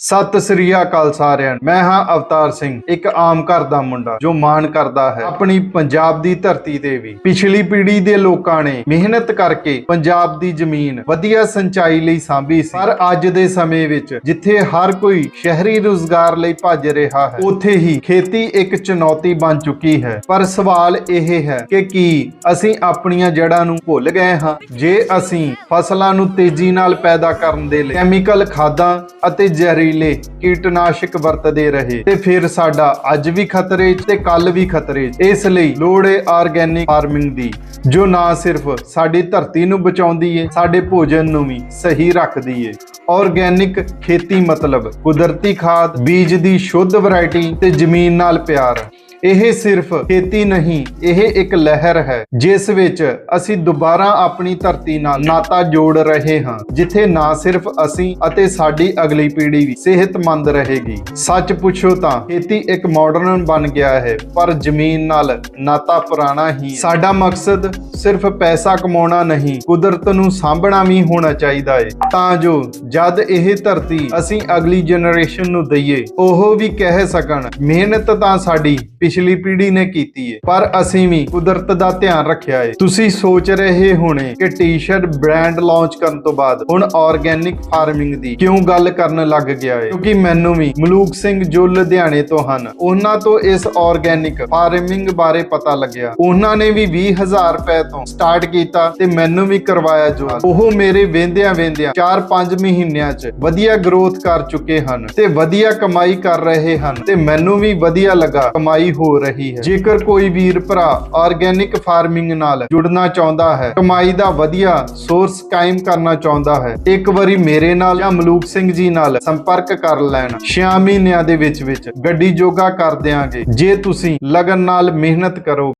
ਸਤਿ ਸ੍ਰੀ ਅਕਾਲ ਸਾਰਿਆਂ ਨੂੰ। ਮੈਂ ਹਾਂ ਅਵਤਾਰ ਸਿੰਘ, ਇੱਕ ਆਮ ਘਰ ਦਾ ਮੁੰਡਾ ਜੋ ਮਾਣ ਕਰਦਾ ਹੈ। ਆਪਣੀ ਪੰਜਾਬ ਦੀ ਧਰਤੀ ਤੇ ਵੀ। ਪਿਛਲੀ ਪੀੜ੍ਹੀ ਦੇ ਲੋਕਾਂ ਨੇ ਮਿਹਨਤ ਕਰਕੇ ਪੰਜਾਬ ਦੀ ਜ਼ਮੀਨ ਵਧੀਆ ਸਿੰਚਾਈ ਲਈ ਸਾਂਭੀ ਸੀ। ਪਰ ਅੱਜ ਦੇ ਸਮੇਂ ਵਿੱਚ ਜਿੱਥੇ ਹਰ ਕੋਈ ਸ਼ਹਿਰੀ ਰੁਜ਼ਗਾਰ ਲਈ ਭੱਜ ਰਿਹਾ ਹੈ, ਉੱਥੇ ਹੀ ਖੇਤੀ ਇੱਕ ਚੁਣੌਤੀ ਬਣ ਚੁੱਕੀ ਹੈ। ਪਰ ਸਵਾਲ ਇਹ ਹੈ ਕਿ ਕੀ ਅਸੀਂ ਆਪਣੀਆਂ ਜੜ੍ਹਾਂ ਨੂੰ ਭੁੱਲ ਗਏ ਹਾਂ? ਜੇ ਅਸੀਂ ਫਸਲਾਂ ਨੂੰ ਤੇਜ਼ੀ ਨਾਲ ਪੈਦਾ ਕਰਨ ਦੇ ਲਈ ਕੈਮੀਕਲ ਖਾਦਾਂ ਅਤੇ ਜ਼ਹਿਰੀਲੇ ਕੀਟਨਾਸ਼ਕ ਵਰਤਦੇ ਰਹੇ ਤੇ ਫਿਰ ਸਾਡਾ ਅੱਜ ਵੀ ਖਤਰੇ 'ਚ ਤੇ ਕੱਲ ਵੀ ਖਤਰੇ। 'ਚ ਇਸ ਲਈ ਲੋੜ ਹੈ ਆਰਗੈਨਿਕ ਫਾਰਮਿੰਗ ਦੀ, ਜੋ ਨਾ ਸਿਰਫ ਸਾਡੀ ਧਰਤੀ ਨੂੰ ਬਚਾਉਂਦੀ ਏ, ਸਾਡੇ ਭੋਜਨ ਨੂੰ ਵੀ ਸਹੀ ਰੱਖਦੀ ਏ। ਆਰਗੈਨਿਕ ਖੇਤੀ ਮਤਲਬ ਕੁਦਰਤੀ ਖਾਦ, ਬੀਜ ਦੀ ਸ਼ੁੱਧ ਵੈਰਾਈਟੀ ਤੇ ਜ਼ਮੀਨ ਨਾਲ ਪਿਆਰ। ਇਹ ਸਿਰਫ ਖੇਤੀ ਨਹੀਂ, ਇਹ ਇੱਕ ਲਹਿਰ ਹੈ, ਜਿਸ ਵਿੱਚ ਅਸੀਂ ਦੁਬਾਰਾ ਆਪਣੀ ਧਰਤੀ ਨਾਲ ਨਾਤਾ ਜੋੜ ਰਹੇ ਹਾਂ, ਜਿੱਥੇ ਨਾ ਸਿਰਫ ਅਸੀਂ ਅਤੇ ਸਾਡੀ ਅਗਲੀ ਪੀੜ੍ਹੀ ਵੀ ਸਿਹਤਮੰਦ ਰਹੇਗੀ। ਸੱਚ ਪੁੱਛੋ ਤਾਂ, ਖੇਤੀ ਇੱਕ ਮਾਡਰਨ ਬਣ ਗਿਆ ਹੈ, ਪਰ ਜ਼ਮੀਨ ਨਾਲ ਨਾਤਾ ਪੁਰਾਣਾ ਹੀ ਸਾਡਾ ਮਕਸਦ ਸਿਰਫ ਪੈਸਾ ਕਮਾਉਣਾ ਨਹੀਂ, ਕੁਦਰਤ ਨੂੰ ਸਾਂਭਣਾ ਵੀ ਹੋਣਾ ਚਾਹੀਦਾ ਹੈ। ਤਾਂ ਜੋ ਜਦ ਇਹ ਧਰਤੀ ਅਸੀਂ ਅਗਲੀ ਜਨਰੇਸ਼ਨ ਨੂੰ ਦਈਏ, ਉਹ ਵੀ ਕਹਿ ਸਕਣ, ਮਿਹਨਤ ਤਾਂ ਸਾਡੀ ਪਿਛਲੀ ਪੀੜ੍ਹੀ ਨੇ ਕੀਤੀ ਹੈ ਪਰ ਅਸੀਂ ਵੀ ਕੁਦਰਤ ਦਾ ਧਿਆਨ ਰੱਖਿਆ ਹੈ ਤੁਸੀਂ ਸੋਚ ਰਹੇ ਹੋਣੇ ਕਿ ਟੀ-ਸ਼ਰਟ ਬ੍ਰਾਂਡ ਲਾਂਚ ਕਰਨ ਤੋਂ ਬਾਅਦ ਹੁਣ ਆਰਗੈਨਿਕ ਫਾਰਮਿੰਗ ਦੀ ਕਿਉਂ ਗੱਲ ਕਰਨ ਲੱਗ ਗਿਆ ਹੈ ਕਿਉਂਕਿ ਮੈਨੂੰ ਵੀ ਮਲੂਕ ਸਿੰਘ ਜੋ ਲੁਧਿਆਣੇ ਤੋਂ ਹਨ। ਉਹਨਾਂ ਤੋਂ ਇਸ ਆਰਗੈਨਿਕ ਫਾਰਮਿੰਗ ਬਾਰੇ ਪਤਾ ਲੱਗਿਆ। ਉਹਨਾਂ ਨੇ ਵੀ 20000 ਰੁਪਏ ਤੋਂ ਸਟਾਰਟ ਕੀਤਾ ਤੇ ਮੈਨੂੰ ਵੀ ਕਰਵਾਇਆ ਜੋ ਉਹ ਮੇਰੇ ਵੇਂਦਿਆਂ ਵੇਂਦਿਆਂ 4-5 ਮਹੀਨਿਆਂ 'ਚ ਵਧੀਆ ਗਰੋਥ ਕਰ ਚੁੱਕੇ ਹਨ ਤੇ ਵਧੀਆ ਕਮਾਈ ਕਰ ਰਹੇ ਹਨ ਤੇ ਮੈਨੂੰ ਵੀ ਵਧੀਆ ਲੱਗਾ ਕਮਾਈ ਹੋ ਰਹੀ ਹੈ। ਜੇਕਰ ਕੋਈ ਵੀਰ ਭਰਾ ਆਰਗੈਨਿਕ ਫਾਰਮਿੰਗ ਨਾਲ ਜੁੜਨਾ ਚਾਹੁੰਦਾ ਹੈ, ਕਮਾਈ ਦਾ ਵਧੀਆ ਸੋਰਸ ਕਾਇਮ ਕਰਨਾ ਚਾਹੁੰਦਾ ਹੈ, ਇੱਕ ਵਾਰੀ ਮੇਰੇ ਨਾਲ ਜਾਂ ਮਲੂਕ ਸਿੰਘ ਜੀ ਨਾਲ ਸੰਪਰਕ ਕਰ ਲੈਣ। 6 ਮਹੀਨਿਆਂ ਦੇ ਵਿੱਚ ਵਿੱਚ ਗੱਡੀ ਜੋਗਾ ਕਰ ਦਿਆਂਗੇ। ਜੇ ਤੁਸੀਂ ਲਗਨ ਨਾਲ ਮਿਹਨਤ ਕਰੋ